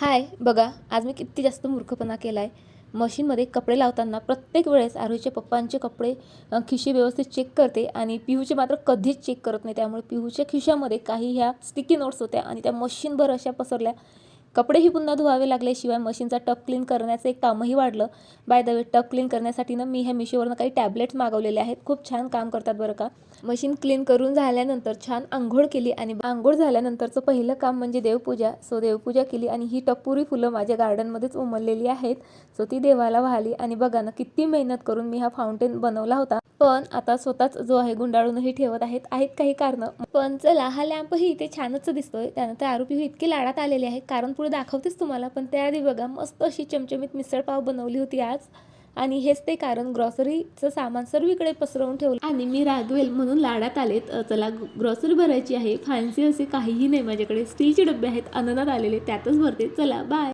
हाय बघा आज मी किती जास्त मूर्खपणा केला आहे मशीनमध्ये कपडे लावताना प्रत्येक वेळेस आरोहीच्या पप्पांचे कपडे खिशे खिशी व्यवस्थित चेक करते आणि पिहूचे मात्र कधीच चेक करत नाही. त्यामुळे पिहूच्या खिशामध्ये काही ह्या स्टिकी नोट्स होत्या आणि त्या मशीनभर अशा पसरल्या. कपडेही पुन्हा धुवावे लागले शिवाय मशीनचा टप क्लीन करण्याचं एक कामही वाढलं. बाय द वे टप क्लीन करण्यासाठी ना मी ह्या मिशोवरनं काही टॅबलेट्स मागवलेले आहेत. खूप छान काम करतात बरं का. मशीन क्लीन करून झाल्यानंतर छान आंघोळ केली आणि आंघोळ झाल्यानंतरचं पहिलं काम म्हणजे देवपूजा. सो देवपूजा केली आणि ही टपुरी फुलं माझ्या गार्डनमध्येच उमललेली आहेत. सो ती देवाला वाहली आणि बघा ना किती मेहनत करून मी हा फाउंटेन बनवला होता. पण आता स्वतःच जो आहे गुंडाळूनही ठेवत आहेत. आहेत काही कारणं. पण चला हा लॅम्पही इथे छानच दिसतोय. त्यानंतर आरोपी इतके लाडात आलेले आहे कारण पुढे दाखवतेच तुम्हाला पण त्याआधी बघा मस्त अशी चमचमीत मिसळपाव बनवली होती आज. आणि हेच ते कारण ग्रॉसरीचं सामान सर्वीकडे पसरवून ठेवलं. आणि मी रागवेल म्हणून लाडात आलेत. चला ग्रॉसरी भरायची आहे. फॅन्सी असे काहीही नाही माझ्याकडे. स्टीलचे डबे आहेत. अननात आलेले त्यातच भरते. चला बाय